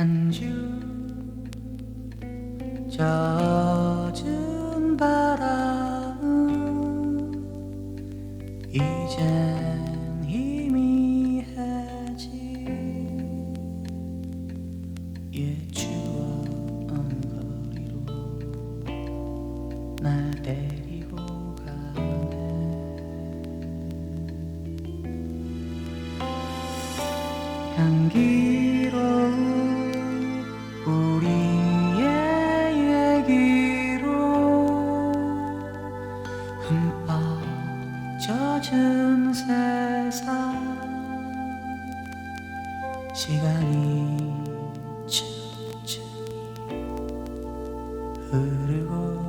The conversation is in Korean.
한 줄 젖은 바람 이젠 희미해지 예 추억 언거리로 날 데리고 가네. 향기 시간이 천천히 흐르고